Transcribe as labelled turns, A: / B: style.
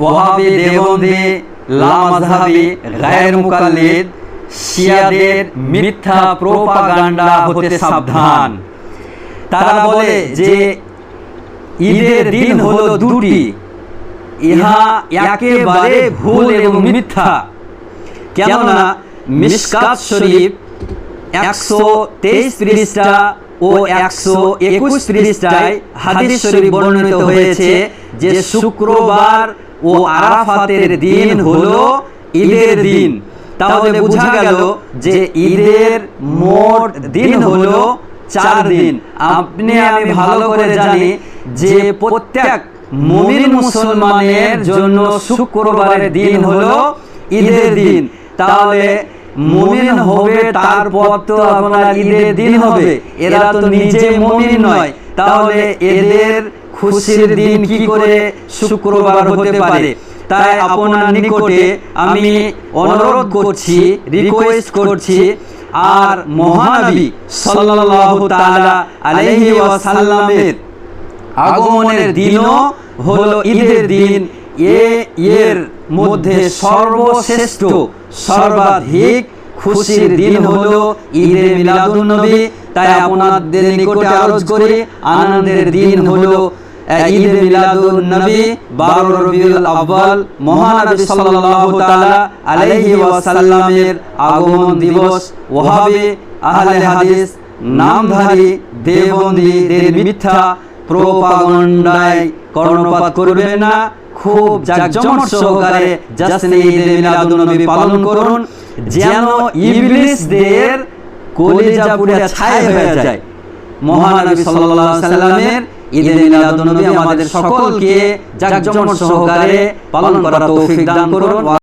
A: ওয়াহাবি দেবন্দী গায়ের শিয়াদের মিথ্যা প্রোপাগান্ডা হতে সাবধান। তারা বলে যে, ঈদের দিন দুটি। ইহা একেবারে ভুল এবং মিথ্যা। কেননা মিসকাত শরীফ একশো তেইশ পৃষ্ঠা ও একশো একুশ পৃষ্ঠায় হাদিস শরীফ বর্ণিত হয়েছে যে শুক্রবার ও আরাফাতের দিন হলো ঈদের দিন। তাহলে বোঝা গেল যে ঈদের মোট দিন হলো চার দিন। আপনি আমি ভালো করে জানি যে প্রত্যেক মুমিন মুসলমানের জন্য শুক্রবারের দিন হলো ঈদের দিন। তাহলে মুমিন হবে, তারপর তো আপনার ঈদের দিন হবে। এরা তো নিজে মুমিন নয়। তাহলে এদের খুশির দিন কি করে শুক্রবার হতে পারে? তাই আপনার নিকটে আমি অনুরোধ করছি রিকোয়েস্ট করছি, আর মহানবী সাল্লাল্লাহু তাআলা আলাইহি ওয়াসাল্লামের আগমনের দিনও হলো ঈদের দিন। এ এর মধ্যে সর্বশ্রেষ্ঠ, সর্বাধিক খুশির দিন হলো ঈদে মিলাদুন নবী। তাই আপনাদের নিকটে আরজ করি, আনন্দের দিন হলো ঈদে মিলাদুন নবী 12 রবিউল মহানবী সাল্লাল্লাহু তাআলা আলাইহি ওয়াসাল্লামের আগমন দিবস। ওয়াহাবি, আহলে হাদিস, নামধারী, দেবন্দীদের মিথ্যা কর্ণপাত করবেন না। খুব জাঁকজমক সহকারে ঈদে মিলাদুন নবী পালন করুন, যেন ইবলিসদের কলিজা পুড়ে ছাই হয়ে যায়। মহানবী সাল্লাল্লাহু আলাইহি সাল্লামের ঈদে মিলাদুন্নবী আমাদের সকলকে জাঁকজমক সহকারে পালন করার তৌফিক দান করুন।